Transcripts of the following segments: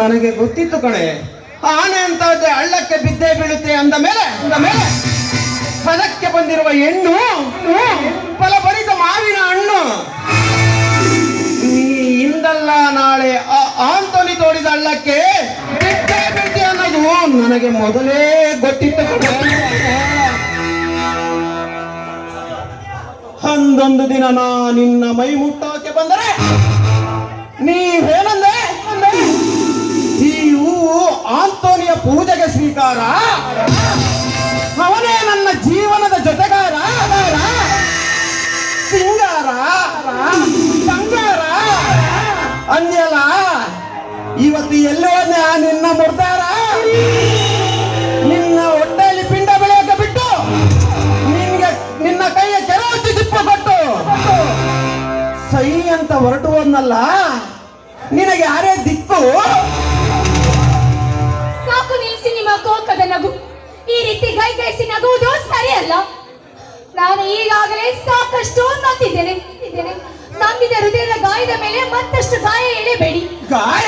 ನನಗೆ ಗೊತ್ತಿತ್ತು ಕಣೆ. ಆನೆ ಅಂತ ಹಳ್ಳಕ್ಕೆ ಬಿದ್ದೇ ಬೀಳುತ್ತೆ ಅಂದ ಮೇಲೆ ಅಂದ ಮೇಲೆ ಫಲಕ್ಕೆ ಬಂದಿರುವ ಹೆಣ್ಣು ಫಲಭರಿತ ಮಾವಿನ ಹಣ್ಣು. ಇಂದಲ್ಲ ನಾಳೆ ಆಂತೋನಿ ತೋಡಿದ ಹಳ್ಳಕ್ಕೆ ಬಿದ್ದೇ ಬೀಳ್ತಿ ಅನ್ನೋದು ನನಗೆ ಮೊದಲೇ ಗೊತ್ತಿತ್ತು. ಹಂದೊಂದು ದಿನ ನಾ ನಿನ್ನ ಮೈ ಮುಟ್ಟೋಕೆ ಬಂದರೆ ನೀವೇನಂದ್ರೆ ಹೂವು ಆಂತೋನಿಯ ಪೂಜೆಗೆ ಸ್ವೀಕಾರ. ಅವನೇ ನನ್ನ ಜೀವನದ ಜೊತೆಗಾರ. ಸಿಂಗಾರ. ಸಂಗಾರ ಅಂದ್ಯಲ್ಲ ಇವತ್ತು ಎಲ್ಲೋ ನಿನ್ನ ಮುರ್ದಾರ. ನಿನ್ನ ಹೊಟ್ಟೆಯಲ್ಲಿ ಪಿಂಡ ಬೆಳೆಯೋಕೆ ಬಿಟ್ಟು ನಿನ್ಗೆ ನಿನ್ನ ಕೈಯ ಕೆಲವು ದಿಪ್ಪ ಕೊಟ್ಟು ಸೈ ಅಂತ ಹೊರಟು ಈ ರೀತಿ ಗೈಗೈಸಿ ನಗುವುದು ಸರಿಯಲ್ಲ. ನಾನು ಈಗಾಗಲೇ ಸಾಕಷ್ಟು ನೊಂದಿದ್ದೇನೆ ಇದ್ದೇನೆ. ಹೃದಯದ ಗಾಯದ ಮೇಲೆ ಮತ್ತಷ್ಟು ಗಾಯ ಎಳೆಬೇಡಿ ಗಾಯ?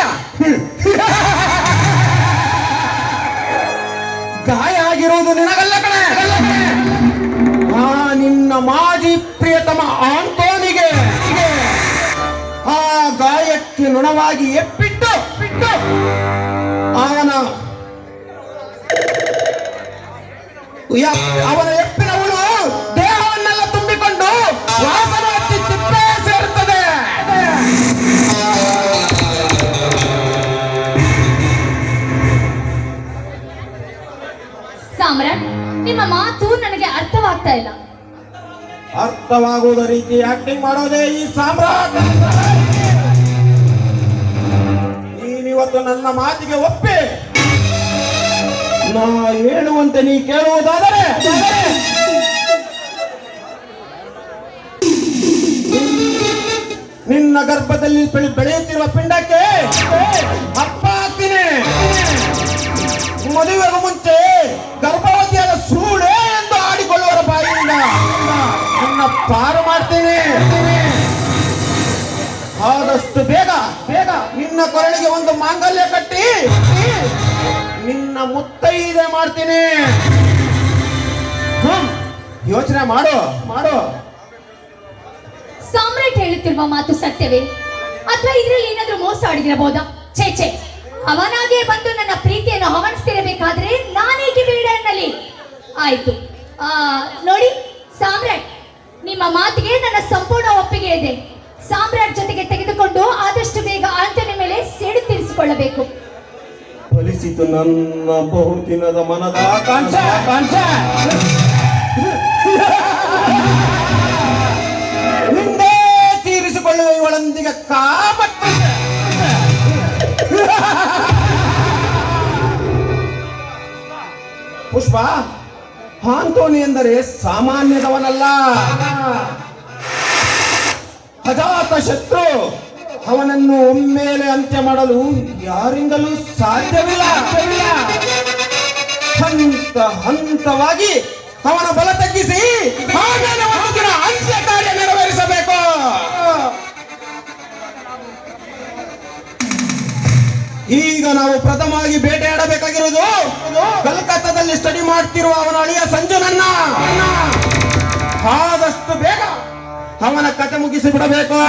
ಗಾಯ ಆಗಿರುವುದು ನಿನಗಲ್ಲ ಕಣೆ. ಆ ನಿನ್ನ ಮಾಜಿ ಪ್ರಿಯತಮ ಆಂಟೋನಿಗೆ. ಆ ಗಾಯಕ್ಕೆ ನುಣವಾಗಿ ಎಪ್ಪಿಟ್ಟು ಬಿಟ್ಟು. ಅವನ ಎಪ್ಪಿನ ಹುಳು ದೇಹವನ್ನೆಲ್ಲ ತುಂಬಿಕೊಂಡು ವಾಸನೆ ಹತ್ತಿ ತಿಪ್ಪೆ ಸೇರುತ್ತದೆ. ಸಾಮ್ರಾಟ್ ನಿಮ್ಮ ಮಾತು ನನಗೆ ಅರ್ಥವಾಗ್ತಾ ಇಲ್ಲ. ಅರ್ಥವಾಗುವುದ ರೀತಿ ಆಕ್ಟಿಂಗ್ ಮಾಡೋದೇ ಈ ಸಾಮ್ರಾಟ್. ನೀನಿವತ್ತು ನನ್ನ ಮಾತಿಗೆ ಒಪ್ಪಿ. ಹೇಳುವಂತೆ ನೀ ಕೇಳುವುದಾದರೆ? ನಿನ್ನ ಗರ್ಭದಲ್ಲಿ ಬೆಳೆ- ಬೆಳೆಯುತ್ತಿರುವ ಪಿಂಡಕ್ಕೆ ಅಪ್ಪ ಹಾಕ್ತೀನಿ ಮದುವೆಗೂ ಮುಂಚೆ ಗರ್ಭವತಿಯಾದ ಸೂಳೆ ಎಂದು ಆಡಿಕೊಳ್ಳುವರ ಬಾಯಿಯಿಂದ ನನ್ನ ಪಾರು ಮಾಡ್ತೀನಿ. ಆದಷ್ಟು ಬೇಗ ಬೇಗ ನಿನ್ನ ಕೊರಳಿಗೆ ಒಂದು ಮಾಂಗಲ್ಯ ಕಟ್ಟಿ ನಿನ್ನ ಮುತ್ತೈದೆ ಮಾಡ್ತೀನಿ. ಯೋಚನೆ ಮಾಡು ಮಾಡು. ಸಾಮ್ರಾಟ್ ಹೇಳುತ್ತಿರುವ ಮಾತು ಸತ್ಯವೇ? ಅಥವಾ ಇದರಲ್ಲಿ ಏನಾದ್ರೂ ಮೋಸ ಆಡಿದಿರಬಹುದಾ? ಛೇ ಛೇ. ಅವನಾಗೆ ಬಂದು ನನ್ನ ಪ್ರೀತಿಯನ್ನು ಹವಣಿಸ್ತಿರಬೇಕಾದ್ರೆ ನಾನೇಕೆ ಬೇಡ ಅನ್ನಲಿ ಆಯ್ತು. ಆ, ನೋಡಿ ಸಾಮ್ರಾಟ್ ನಿಮ್ಮ ಮಾತಿಗೆ ನನ್ನ ಸಂಪೂರ್ಣ ಒಪ್ಪಿಗೆ ಇದೆ. ಸಾಮ್ರಾಟ್ ಜೊತೆಗೆ ತೆಗೆದುಕೊಂಡು ಆದಷ್ಟು ಬೇಗ ಆಂಟನ ಮೇಲೆ ಸೇಡು ತೀರಿಸಿಕೊಳ್ಳಬೇಕು. ಫಲಿಸಿತು ನನ್ನ ಬಹುದಿನದ ಮನದ ಆಕಾಂಕ್ಷ. ಆಕಾಂಕ್ಷ. ಹಿಂದೆ ತೀರಿಸಿಕೊಳ್ಳುವ ಇವಳೊಂದಿಗೆ ಕಾಮತ್ತ ಪುಷ್ಪ, ಆಂತೋನಿ ಎಂದರೆ ಸಾಮಾನ್ಯದವನಲ್ಲ. ಅಜಾತ ಶತ್ರು. ಅವನನ್ನು ಒಮ್ಮೆಲೆ ಅಂತ್ಯ ಮಾಡಲು ಯಾರಿಂದಲೂ ಸಾಧ್ಯವಿಲ್ಲ. ಹಂತ ಹಂತವಾಗಿ ಅವನ ಬಲ ತಗ್ಗಿಸಿ ಅಂತ್ಯ ಕಾರ್ಯ ನೆರವೇರಿಸಬೇಕು. ಈಗ ನಾವು ಪ್ರಥಮವಾಗಿ ಬೇಟೆಯಾಡಬೇಕಾಗಿರುವುದು ಕಲ್ಕತ್ತಾದಲ್ಲಿ ಸ್ಟಡಿ ಮಾಡ್ತಿರುವ ಅವನ ಅಳಿಯ ಸಂಜನನ್ನ ಆದಷ್ಟು ಬೇಗ ಅವನ ಕತೆ ಮುಗಿಸಿ ಬಿಡಬೇಕು